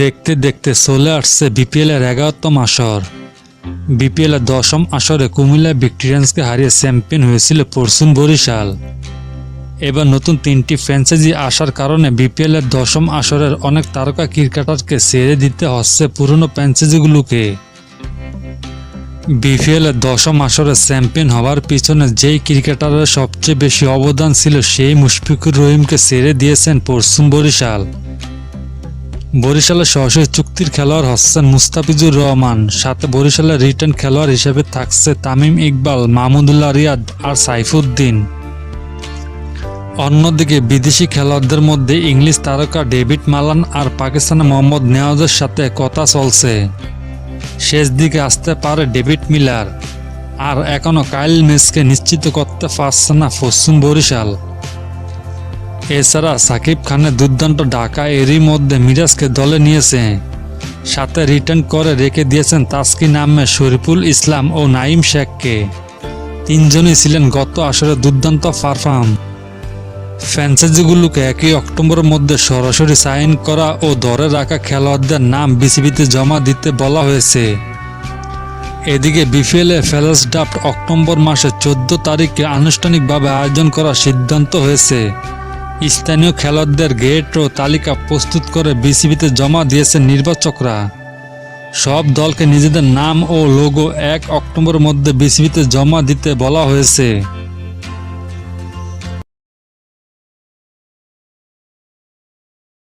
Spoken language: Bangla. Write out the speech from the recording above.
দেখতে দেখতে চলে আসছে বিপিএল এর এগারোতম আসর। বিপিএল এর দশম আসরে কুমিল্লা ভিক্টোরিয়ান্সকে হারিয়ে চ্যাম্পিয়ন হয়েছিল পরশুন বরিশাল। এবার নতুন তিনটি ফ্র্যাঞ্চাইজি আসার কারণে বিপিএল এর দশম আসরের অনেক তারকা ক্রিকেটারকে ছেড়ে দিতে হচ্ছে পুরনো ফ্র্যাঞ্চাইজিগুলোকে বিপিএল এর দশম আসরে চ্যাম্পিয়ন হওয়ার পিছনে যেই ক্রিকেটারের সবচেয়ে বেশি অবদান ছিল সেই মুশফিকুর রহিমকে ছেড়ে দিয়েছেন পরশুন বরিশাল। বরিশালের সরাসরি চুক্তির খেলোয়াড় হচ্ছেন মুস্তাফিজুর রহমান। সাথে বরিশালের রিটার্ন খেলোয়াড় হিসেবে থাকছে তামিম ইকবাল, মাহমুদুল্লাহ রিয়াদ আর সাইফুদ্দিন। অন্যদিকে বিদেশি খেলোয়াড়দের মধ্যে ইংলিশ তারকা ডেভিড মালান আর পাকিস্তানের মোহাম্মদ নেওয়াজের সাথে কথা চলছে। শেষ দিকে আসতে পারে ডেভিড মিলার। আর এখনও কাইল মেসকে নিশ্চিত করতে পারছে না পশ্চিম বরিশাল। এছাড়া সাকিব খানের দুর্দান্ত ডাকা এরই মধ্যে মিরাজকে দলে নিয়েছে। সাথে রিটার্ন করে রেখে দিয়েছেন তাসকিন আহমেদ শরীফুল ইসলাম ও নাইম শেখকে। তিনজনই ছিলেন গত আসরে দুর্দান্ত পারফর্ম। ফ্র্যাঞ্চাইজিগুলোকে একই অক্টোবরের মধ্যে সরাসরি সাইন করা ও ধরে রাখা খেলোয়াড়দের নাম বিসিবিতে জমা দিতে বলা হয়েছে। এদিকে বিপিএল ফেলাস ড্রাফট অক্টোবর মাসের চোদ্দ তারিখে আনুষ্ঠানিকভাবে আয়োজন করার সিদ্ধান্ত হয়েছে। স্থানীয় খেলোয়াড়দের গেট ও তালিকা প্রস্তুত করে বিসিবিতে জমা দিয়েছে নির্বাচকরা। সব দলকে নিজেদের নাম ও লোগো এক অক্টোবরের মধ্যে বিসিবিতে জমা দিতে বলা হয়েছে।